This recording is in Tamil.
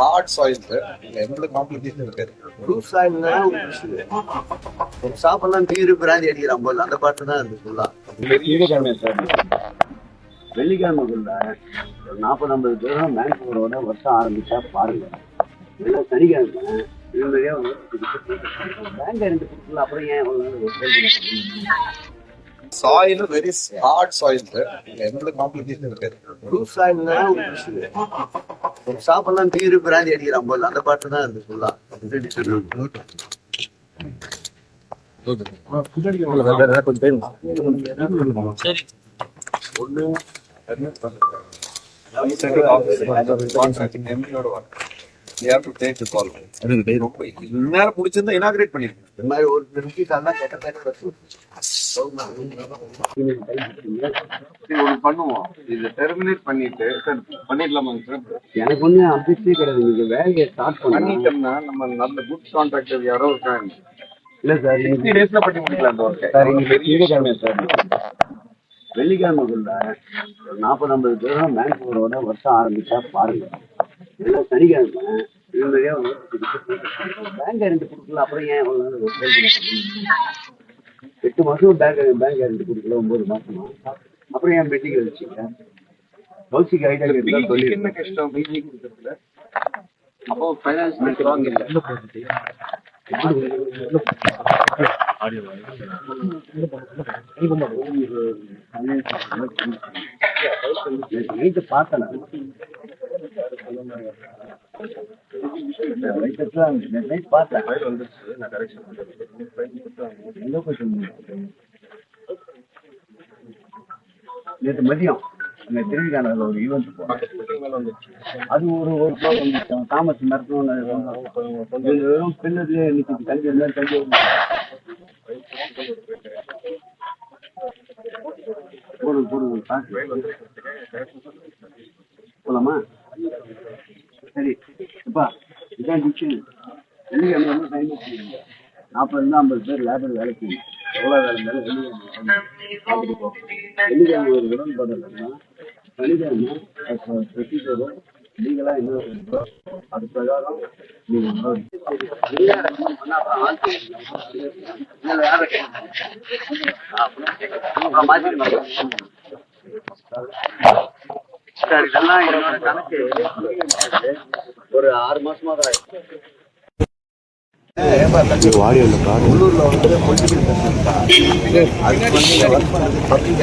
hard soil. sir. எந்த காம்ப்ளிகேஷன் இருக்காது ப்ரூஃப் சாயில்னா சாப்பிடலாம் பீரு பிராந்தி அடிக்கிறான் போல அந்த பாட்டு தான் இருக்கு ஃபுல்லா வெள்ளிக்கிழமைக்குள்ள ஒரு நாற்பது ஐம்பது பேரும் மேன்பவரோட வருஷம் ஆரம்பிச்சா பாருங்க. இல்லை சனிக்கிழமை இதுமாதிரியே பேங்க் ரெண்டு கொடுக்கல அப்புறம் ஏன்? Soil very hard soil. எந்த காம்ப்ளிகேஷன் இருக்காது ப்ரூஃப் சாயில்னா சாப்பிடலாம் பீரு பிராந்தி அடிக்கிறான் போல அந்த பாட்டு தான் இருக்கு ஃபுல்லா ரொம்ப இந்நேரம் முடிச்சிருந்தா இனாகிரேட் பண்ணிருக்கேன் இந்த மாதிரி ஒரு நிமிஷம் கேட்ட ஒன்று பண்ணுவோம். இதை டெர்மினேட் பண்ணிட்டு சார் பண்ணிடலாமாங்க சார் எனக்கு ஒன்றும் அபிஷே கிடையாது. நீங்க வேலையை ஸ்டார்ட் பண்ணி பண்ணிட்டோம்னா நம்ம நல்ல குட் கான்ட்ராக்டர் யாரோ இருக்காங்க. இல்ல சார் சிக்ஸ்டி டேஸ்ல பண்ணி முடிக்கலாம் அந்த ஒர்க்கை சார், இன்னைக்கு திங்கக்கிழமை சார் வெள்ளிக்கிழமைக்குள்ள நாற்பது ஐம்பது பேரும் மேன்பவரோட வருஷம் ஆரம்பிச்சா பாருங்க. இல்லை சனிக்கிழமை பேங்க் கேரண்டி கொடுக்கல அப்புறம் ஏன் எட்டு மாசம் பேங்க் பேங்க் கேரண்டி கொடுக்கல ஒன்பது மாசமா? அப்புறம் ஏன் பெட்டிங் வச்சுங்க கௌசிக்கு ஐடியா இருந்தா சொல்லி என்ன கஷ்டம்? பிஜி கொடுக்கறதுல? அப்போ ஃபைனான்ஸ் ஸ்ட்ராங் இல்லை. நைட்டு பார்த்தேன். நைட் நேற்று மதியம் அங்கே திருவிழாவில் ஒரு ஈவெண்ட் போனோம் அது ஒரு ஒரு ப்ராப்ளம் தாமஸ் நடத்தணும்னு வெறும் பின்னதுலேயே நிற்கிது தங்கி இருந்தால் தங்கி போடுங்க போடுங்க போலாமா? இதான் டிக்ஷன் வெள்ளிக்கிழமை வந்து டைம் நாற்பதுலேருந்து ஐம்பது பேர் லேபர் வேலைக்கு எவ்வளோ வேலை இருந்தாலும் வெள்ளிக்கிழமை வெள்ளிக்கிழமை ஒரு உடன்பாடு இல்லைன்னா சனிக்கிழமை ப்ரொசீஜர் லீகலாக என்ன இருக்கோ அது பிரகாரம் நீங்கள் சார் இதெல்லாம் என்னோட கணக்கு. ஒரு ஆறு மாசமா தான் உள்ளூர்ல வந்து பொலிட்டிக்கல் அதுக்கு வந்து ஒர்க் பண்ணது பப்ளிக்